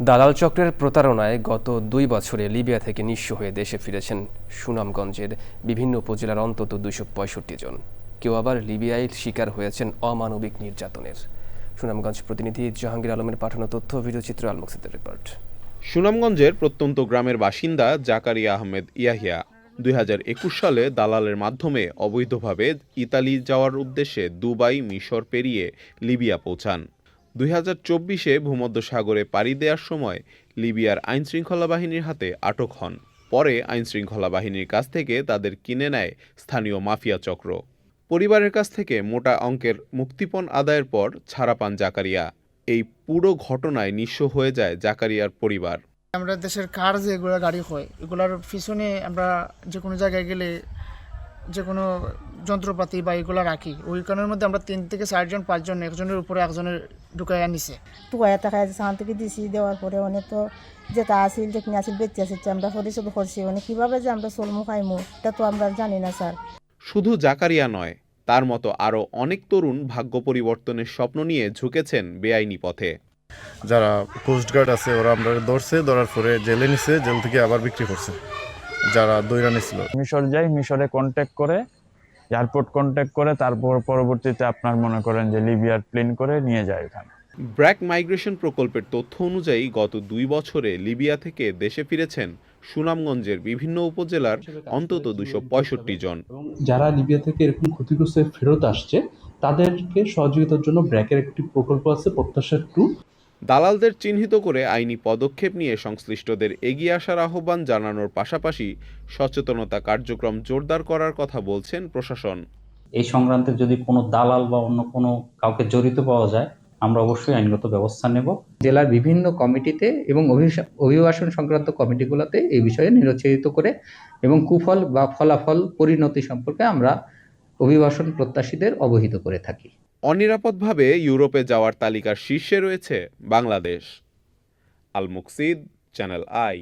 দালাল চক্রের প্রতারণায় গত দুই বছরে লিবিয়া থেকে নিঃস্ব হয়ে দেশে ফিরেছেন সুনামগঞ্জের বিভিন্ন উপজেলার অন্তত দুইশো পঁয়ষট্টি জন। কেউ আবার লিবিয়ায় শিকার হয়েছেন অমানবিক নির্যাতনের। সুনামগঞ্জ প্রতিনিধি জাহাঙ্গীর আলমের পাঠানো তথ্য ভিডিওচিত্র আলমুকসিদের রিপোর্ট। সুনামগঞ্জের প্রত্যন্ত গ্রামের বাসিন্দা জাকারিয়া আহমেদ ইয়াহিয়া দুই হাজার একুশ সালে দালালের মাধ্যমে অবৈধভাবে ইতালি যাওয়ার উদ্দেশ্যে দুবাই, মিশর পেরিয়ে লিবিয়া পৌঁছান। দুই হাজার চব্বিশে ভূমধ্যসাগরে পাড়ি দেওয়ার সময় লিবিয়ার আইনশৃঙ্খলা বাহিনীর হাতে আটক হন। পরে আইনশৃঙ্খলা বাহিনীর কাছ থেকে তাদের কিনে নেয় স্থানীয় মাফিয়া চক্র। পরিবারের কাছ থেকে মোটা অঙ্কের মুক্তিপণ আদায়ের পর ছাড়া পান জাকারিয়া। এই পুরো ঘটনায় নিঃস্ব হয়ে যায় জাকারিয়ার পরিবার। আমরা দেশের কার যে এগুলো গাড়ি হয়, এগুলোর পিছনে আমরা যে কোনো জায়গায় গেলে যে কোনো যন্ত্রপাতি বা এগুলো রাখি। ওইখানের মধ্যে আমরা তিন থেকে চারজন পাঁচজন একজনের উপরে একজনের ঢুকাই আনিছে টুকাইয়া টাকা সাহান থেকে দিছি দেওয়ার পরে অনেক তো যেটা আসিল যেখানে আসিল বেঁচে আসছে আমরা পরিশোধ করছি মানে কীভাবে যে আমরা চলমু খাইমু এটা তো আমরা জানি না স্যার। শুধু জাকারিয়া নয় তার মতো আরও অনেক তরুণ ভাগ্য পরিবর্তনের স্বপ্ন নিয়ে ঝুঁকেছেন বেআইনি পথে। যারা কোস্টগার্ড আছে ওরা আমরা ধরছে ধরার পরে জেলে নিছে জেল থেকে আবার বিক্রি করছে। যারা দৈরা নিছিল। মিশর যাই মিশরে কন্ট্যাক্ট করে এয়ারপোর্ট কন্ট্যাক্ট করে তারপর পরবর্তীতে আপনার মনে করেন যে লিবিয়ার প্লেন করে নিয়ে যায় ওখানে। ব্র্যাক মাইগ্রেশন প্রকল্পের তথ্য অনুযায়ী গত দুই বছরে লিবিয়া থেকে দেশে ফিরেছেন সুনামগঞ্জের বিভিন্ন উপজেলার অন্তত দুশো পঁয়ষট্টি জন। যারা লিবিয়া থেকে এরকম ক্ষতিগ্রস্ত ফেরত আসছে তাদেরকে সহযোগিতার জন্য ব্র্যাকের একটি প্রকল্প আছে প্রত্যাশা টু। দালালদের চিহ্নিত করে আইনি পদক্ষেপ নিয়ে সংশ্লিষ্টদের এগিয়ে আসার আহ্বান জানানোর পাশাপাশি সচেতনতা কার্যক্রম জোরদার করার কথা বলছেন প্রশাসন। এই সংক্রান্তে যদি কোনো দালাল বা অন্য কোনো কাউকে জড়িত পাওয়া যায় আমরা অবশ্যই আইনগত ব্যবস্থা নেব। জেলার বিভিন্ন কমিটিতে এবং অভিবাসন সংক্রান্ত কমিটিগুলোতে এই বিষয়ে নিরুৎসাহিত করে এবং কুফল বা ফলাফল পরিণতি সম্পর্কে আমরা অভিবাসন প্রত্যাশীদের অবহিত করে থাকি। অনিরাপদভাবে ইউরোপে যাওয়ার তালিকার শীর্ষে রয়েছে Bangladesh. Al Muksid channel I